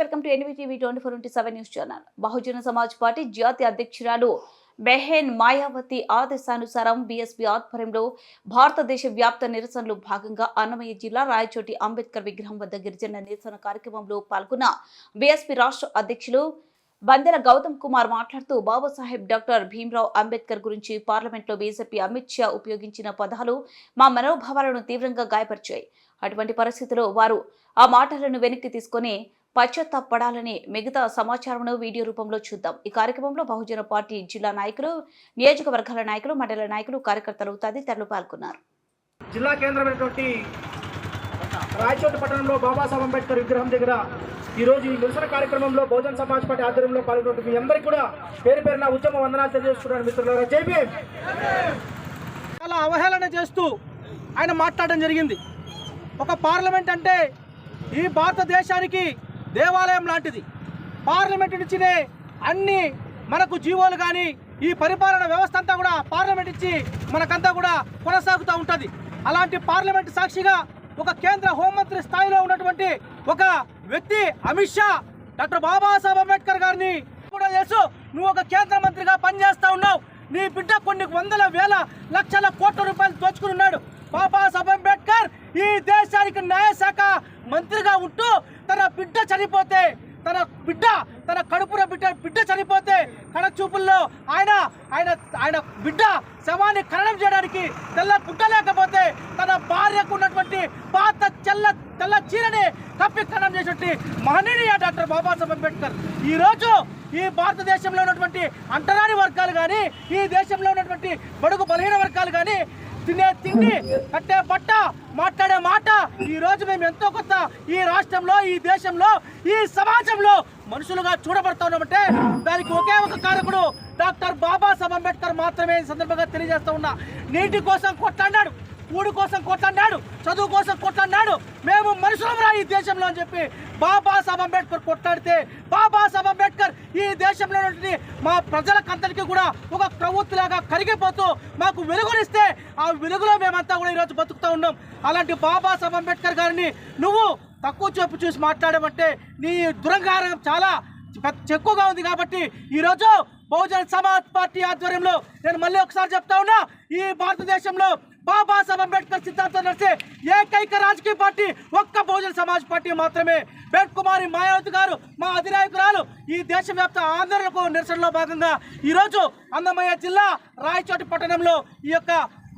Welcome to NVTV twenty four twenty seven news channel. Bahujan Samaj party జాతీయ అధ్యక్షురాలు బెహెన్ మాయావతి ఆదేశానుసారం BSP ఆధ్వర్యంలో భారతదేశ వ్యాప్త నిరసనలో భాగంగా అన్నమయ్య జిల్లా రాయచోటి అంబేద్కర్ విగ్రహం వద్ద గిరిజన నిరసన కార్యక్రమంలో పాల్గొన్న బీఎస్పీ రాష్ట్ర అధ్యక్షులు బందెల గౌతమ్ కుమార్ మాట్లాడుతూ బాబాసాహెబ్ డాక్టర్ భీమ్రావ్ అంబేద్కర్ గురించి పార్లమెంట్లో బీజేపీ అమిత్ షా ఉపయోగించిన పదాలు మా మనోభావాలను తీవ్రంగా గాయపరిచాయి. అటువంటి పరిస్థితిలో వారు ఆ మాటలను వెనక్కి తీసుకొని పశ్చాత్తాపడాలని మిగతా సమాచారంను వీడియో రూపంలో చూద్దాం. ఈ కార్యక్రమంలో బహుజన పార్టీ జిల్లా నాయకులు నియోజకవర్గాల నాయకులు మండల నాయకులు కార్యకర్తలు తదితరులు పాల్గొన్నారు. జిల్లా కేంద్రమైనటువంటి రాయచోటి పట్టణంలో బాబాసాహెబ్ అంబేద్కర్ విగ్రహం దగ్గర ఈరోజు ఈ నిరసన కార్యక్రమంలో బహుజన్ సమాజ్ పార్టీ ఆధ్వర్యంలో పాల్గొన్న మీ అందరికీ కూడా పేరు పేరున ఉద్యమ వందనాలు తెలియజేస్తున్నాను మిత్రులారా. జై భీమ్! చాలా అవహేళన చేస్తూ ఆయన మాట్లాడడం జరిగింది. ఒక పార్లమెంట్ అంటే ఈ భారతదేశానికి దేవాలయం లాంటిది. పార్లమెంట్ నుంచినే అన్ని మనకు జీవోలు కానీ ఈ పరిపాలన వ్యవస్థ అంతా కూడా పార్లమెంట్ ఇచ్చి మనకంతా కూడా కొనసాగుతూ ఉంటుంది. అలాంటి పార్లమెంట్ సాక్షిగా ఒక కేంద్ర హోంమంత్రి స్థాయిలో ఉన్నటువంటి ఒక వ్యక్తి అమిత్ షా డాక్టర్ బాబాసాహెబ్ అంబేద్కర్ గారిని కూడా తెలుసు. నువ్వు ఒక కేంద్ర మంత్రిగా పనిచేస్తూ ఉన్నావు. నీ బిడ్డ కొన్ని వందల వేల లక్షల కోట్ల రూపాయలు దోచుకుని ఉన్నాడు. బాబాసాహెబ్ అంబేద్కర్ ఈ దేశానికి న్యాయశాఖ మంత్రిగా ఉంటూ తన బిడ్డ చనిపోతే తన బిడ్డ తన కడుపున బిడ్డ బిడ్డ చనిపోతే కడ చూపుల్లో ఆయన ఆయన ఆయన బిడ్డ శవాన్ని ఖననం చేయడానికి తెల్ల గుడ్డ లేకపోతే తన భార్యకు ఉన్నటువంటి పాత చెల్ల తెల్ల చీరని కప్పి ఖననం చేసినటువంటి మహనీయ డాక్టర్ బాబాసాహెబ్ అంబేద్కర్. ఈరోజు ఈ భారతదేశంలో ఉన్నటువంటి అంటరాని వర్గాలు కానీ ఈ దేశంలో ఉన్నటువంటి బడుగు బలహీన వర్గాలు కానీ తినే తిండి కట్టే బట్ట మాట్లాడే మాట. ఈ రోజు మేము ఎంతో కొత్త ఈ రాష్ట్రంలో ఈ దేశంలో ఈ సమాజంలో మనుషులుగా చూడబడతా ఉన్నామంటే దానికి ఒకే ఒక కారకుడు డాక్టర్ బాబాసాహెబ్ అంబేద్కర్ మాత్రమే సందర్భంగా తెలియజేస్తా ఉన్నా. నీటి కోసం కొట్టన్నాడు కూడు కోసం కొట్టన్నాడు చదువు కోసం కొట్లాడినాడు. మేము మనుషులరా ఈ దేశంలో అని చెప్పి బాబాసాహెబ్ అంబేద్కర్ కొట్లాడితే బాబాసాహెబ్ అంబేద్కర్ ఈ దేశంలో మా ప్రజలకందరికీ కూడా ఒక ప్రవృత్తిలాగా కరిగిపోతూ మాకు వెలుగునిస్తే ఆ వెలుగులో మేమంతా కూడా ఈరోజు బతుకుతూ ఉన్నాం. అలాంటి బాబాసాహెబ్ అంబేద్కర్ గారిని నువ్వు తక్కువ చూపు చూసి మాట్లాడమంటే నీ దురంగారం చాలా ఎక్కువగా ఉంది కాబట్టి ఈరోజు బహుజన సమాజ్ పార్టీ ఆధ్వర్యంలో నేను మళ్ళీ ఒకసారి చెప్తా ఉన్నా ఈ భారతదేశంలో బాబాసాహెబ్ అంబేద్కర్ సిద్ధాంతం నడిచే ఏకైక రాజకీయ పార్టీ ఒక్క బహుజన సమాజ్ పార్టీ మాత్రమే. బెడ్ కుమారి మాయావతి గారు మా అధినాయకురాలు ఈ దేశవ్యాప్త ఆందోళనకు నిరసనలో భాగంగా ఈరోజు అందమయ్య జిల్లా రాయచోటి పట్టణంలో ఈ యొక్క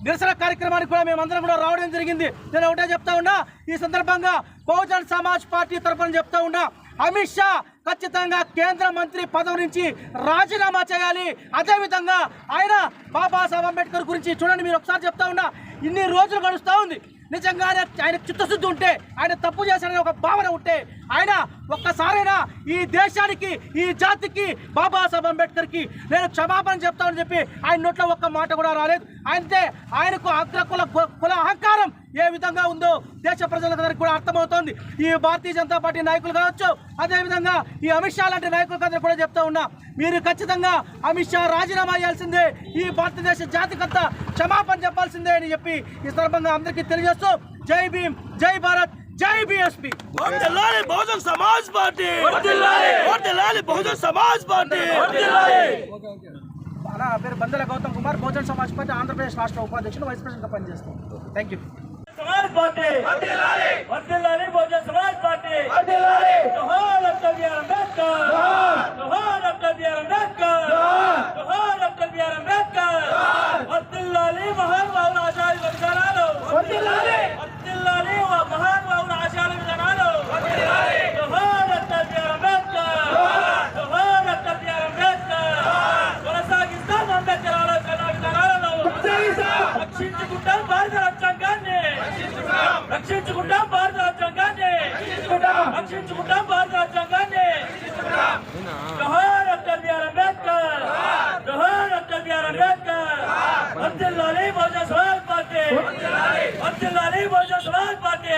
నిరసన కార్యక్రమానికి కూడా మేమందరం కూడా రావడం జరిగింది. నేను ఒకటే చెప్తా ఉన్నా ఈ సందర్భంగా బహుజన్ సమాజ్ పార్టీ తరఫున చెప్తా ఉన్నా అమిత్ షా ఖచ్చితంగా కేంద్ర మంత్రి పదవి నుంచి రాజీనామా చేయాలి. అదేవిధంగా ఆయన బాబాసాహెబ్ అంబేద్కర్ గురించి చూడండి మీరు ఒకసారి చెప్తా ఉన్నా ఇన్ని రోజులు గడుస్తూ ఉంది. నిజంగానే ఆయన చిత్తశుద్ధి ఉంటే ఆయన తప్పు చేశాడని ఒక భావన ఉంటే ఆయన ఒక్కసారైనా ఈ దేశానికి ఈ జాతికి బాబాసాహెబ్ అంబేద్కర్కి నేను క్షమాపణ చెప్తామని చెప్పి ఆయన నోట్లో ఒక్క మాట కూడా రాలేదు. అయితే ఆయనకు అగ్రకుల కు- కుల అహంకారం. ఏ విధంగా ఉందో దేశ ప్రజలందరికీ కూడా అర్థమవుతోంది. ఈ భారతీయ జనతా పార్టీ నాయకులు కావచ్చు అదేవిధంగా ఈ అమిత్ షా లాంటి నాయకులందరూ కూడా చెప్తా ఉన్నా మీరు ఖచ్చితంగా అమిత్ షా రాజీనామా చేయాల్సిందే ఈ భారతదేశ జాతికంతా క్షమాపణ చెప్పాల్సిందే అని చెప్పి ఈ సందర్భంగా అందరికీ తెలియజేస్తూ జై భీమ్ జై భారత్ జై BSP. Bahujan Samaj party. Bahujan Samaj party. నా పేరు బందెల గౌతమ్ కుమార్ బహుజన్ సమాజ్ పార్టీ ఆంధ్రప్రదేశ్ రాష్ట్ర ఉపాధ్యక్షుడు వైస్ ప్రెసిడెంట్ పనిచేస్తాం థ్యాంక్ యూ पार्टी। अंबेडकर। రక్షించుకుంటాం భారత రాజ్యాంగాన్ని రక్షించుకుంటాం భారత రాజ్యాంగాన్ని జోహార్ అబ్దుల్ బిఆర్ అంబేద్కర్ జోహార్ Abdul BR Ambedkar Abdul Ali Bahujan Samaj party Abdul Ali Bahujan Samaj party